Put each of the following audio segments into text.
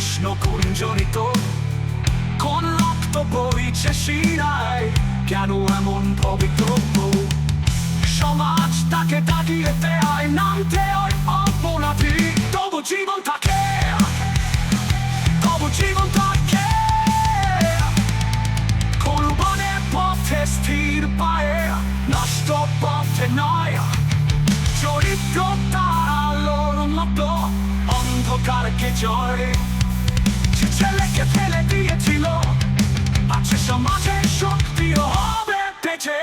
জড়িত কোন রক্ত বইছে শিরায় কেন এমন পবিত্র সমাজ তাকে তাকিয়ে দেয় নামতে ওই অপরাধী তবু জীবন থাকে তবু জীবন থাকে কোরবানের পথে স্থির পায়ে নষ্ট পথে নয় চরিত্র তার আলোর মতো অন্ধকারকে জয় যে ছেলেকে ফেলে দিয়েছিল আছে সমাজের শক্তিও হবে বেঁচে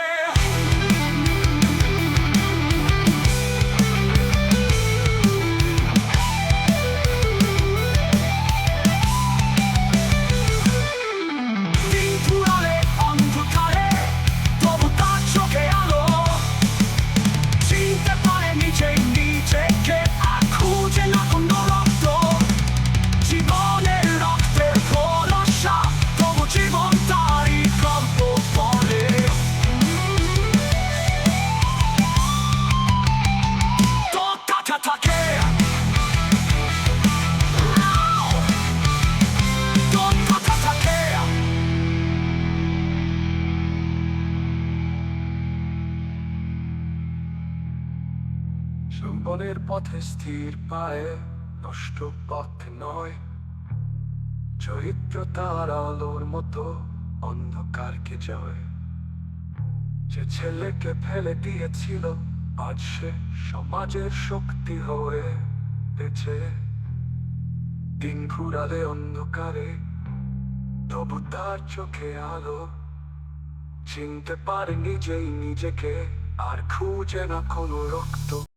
পথে স্থির পায়ে, নষ্ট পথ নয়। চরিত্র তার আলোর মতো অন্ধকারকে জয় যে ছেলেকে ফেলে দিয়েছিল, আজ সে সমাজের শক্তি হয়ে বেঁচে। দিন ঘুরালে অন্ধকারে, তবু তার চোখে আলো। চিনতে পারে নিজেই নিজেকে, আর খুঁজে না কোনো রক্ত।